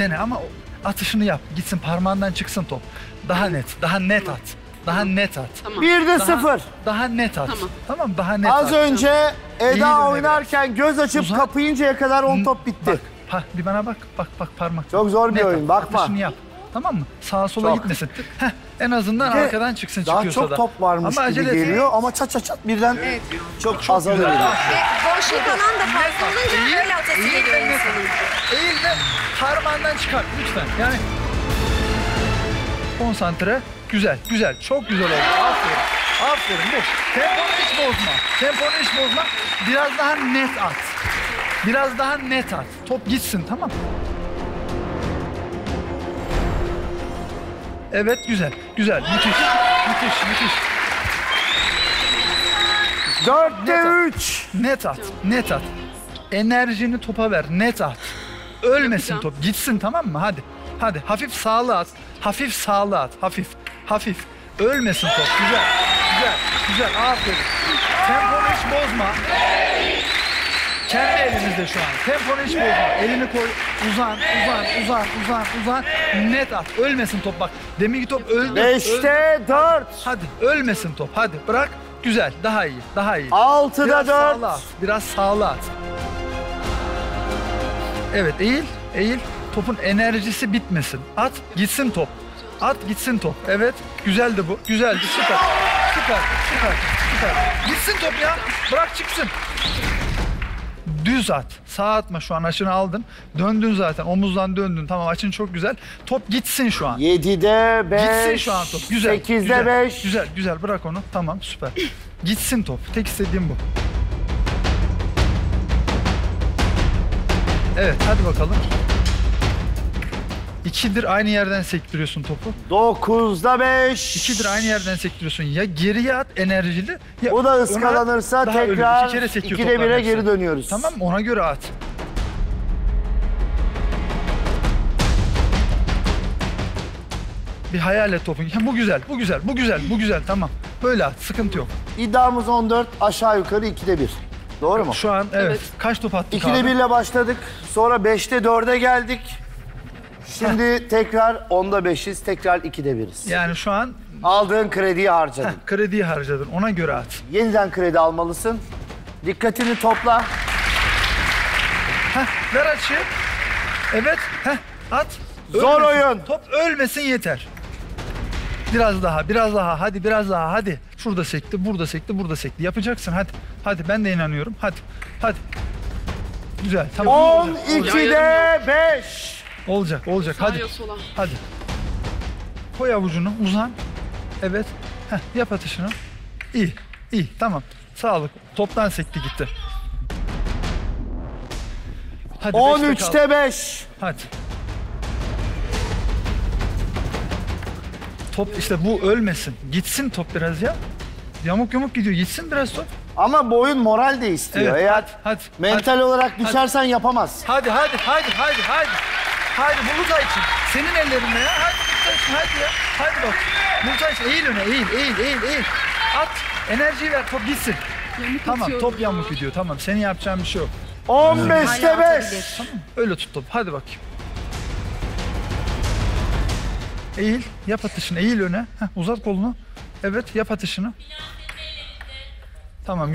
Dene ama atışını yap. Gitsin parmağından çıksın top. Daha net, daha net at. Daha net at. Tamam. Bir de Daha, sıfır. Daha net at. Tamam. Tamam, daha net Az at. önce İyi Eda oynarken göz açıp Uzat. kapayıncaya kadar 10 top bitti. Bak, ha, bir bana bak. Bak bak parmak. Çok zor bir Net oyun, at, bakma. Atışını yap. Tamam mı? Sağa sola Çok. gitmesin. Heh, en azından de arkadan çıksın Daha çıkıyorsa çok da. top varmış Ama gibi geliyor ama çat çat çat birden çok, azalıyor. güzel. Ve boşluk alan da fazla olunca öyle atası geliyor ve insanın. Eğil ve parmağından çıkart lütfen. Yani konsantre. Güzel, güzel. Çok güzel oldu. Aferin. Aferin. Bu. Temponu hiç bozma. Temponu hiç bozma. Biraz daha net at. Biraz daha net at. Top gitsin tamam mı? Evet güzel. Güzel. Müthiş. Müthiş. Müthiş. 4'te 3. Net at. Net at. Enerjini topa ver. Net at. Ölmesin Yapacağım. top. Gitsin tamam mı? Hadi. Hadi. Hafif sağlı at. Hafif sağlı at. Hafif. Hafif. Ölmesin top. Güzel. Güzel. Güzel. Aferin. Temponu hiç bozma. Kendi elimizde şu an. Temponu hiç bozma. Elini koy. Uzan, uzan, uzan, uzan, uzan. Net at. Ölmesin top bak. Deminki top öldü. öldü. 5'te 4. Hadi. Ölmesin top. Hadi. Bırak. Güzel. Daha iyi. Daha iyi. 6'da Biraz 4. sağlı at. Biraz sağlı at. Evet eğil. Eğil. Topun enerjisi bitmesin. At gitsin top. At gitsin top. Evet. Güzeldi bu. Güzeldi. Süper. Süper. Süper. Süper. Gitsin top ya. Bırak çıksın. Düz at. Sağ atma şu an açını aldın. Döndün zaten. Omuzdan döndün. Tamam açın çok güzel. Top gitsin şu an. 7'de 5. Gitsin şu an top. Güzel. 8'de güzel, 5. Güzel güzel bırak onu. Tamam süper. Gitsin top. Tek istediğim bu. Evet hadi bakalım. İkidir aynı yerden sektiriyorsun topu. 9'da 5. İkidir aynı yerden sektiriyorsun. Ya geriye at enerjili. Ya Bu da ıskalanırsa daha ölür. tekrar İki kere sekiyor 2'de topların 1'e hepsi. geri dönüyoruz. Tamam mı? Ona göre at. Bir hayal et topun. Ya bu güzel, bu güzel, bu güzel, bu güzel. Tamam. Böyle at. Sıkıntı yok. İddiamız 14. Aşağı yukarı 2'de 1. Doğru mu? Şu an evet. Evet. Kaç top attık 2'de abi? 1 ile başladık. Sonra 5'te 4'e geldik. Şimdi tekrar 10'da 5'iz. Tekrar 2'de 1'iz. Yani şu an Aldığın krediyi harcadın. krediyi harcadın. Ona göre at. Yeniden kredi almalısın. Dikkatini topla. Heh, ver açı. Evet. Heh, at. Zor oyun. Top ölmesin yeter. Biraz daha, biraz daha. Hadi biraz daha. Hadi. Şurada sekti, burada sekti, burada sekti. Yapacaksın. Hadi. Hadi ben de inanıyorum. Hadi. Hadi. Güzel. Tamam. Olacak. 12'de 5. Olacak. Olacak. Sağa Hadi. sola. Hadi. Koy avucunu. Uzan. Evet. Heh, yap atışını. İyi. İyi. Tamam. Sağlık. Toptan sekti gitti. Hadi. beşte kal. 13'te 5. Hadi. Top işte bu ölmesin. Gitsin top biraz ya. Yamuk yamuk gidiyor. Gitsin biraz top. Ama bu oyun moral de istiyor. Evet. Eğer hadi, hadi. mental olarak düşersen yapamaz. Hadi hadi hadi hadi hadi. Hadi Bulutay için. Senin ellerinde ya. Hadi Bulutay için hadi ya. Hadi bak. Bulutay için eğil öne eğil eğil eğil eğil. At. Enerjiyi ver top gitsin. Yamuk Tamam top ya. yamuk gidiyor tamam. Senin yapacağın bir şey yok. 15'te Hala 5. atabilir. Tamam? Öyle tut top. Hadi bakayım. Eğil. Yap atışını. Eğil öne. Heh, uzat kolunu. Evet yap atışını. Tamam.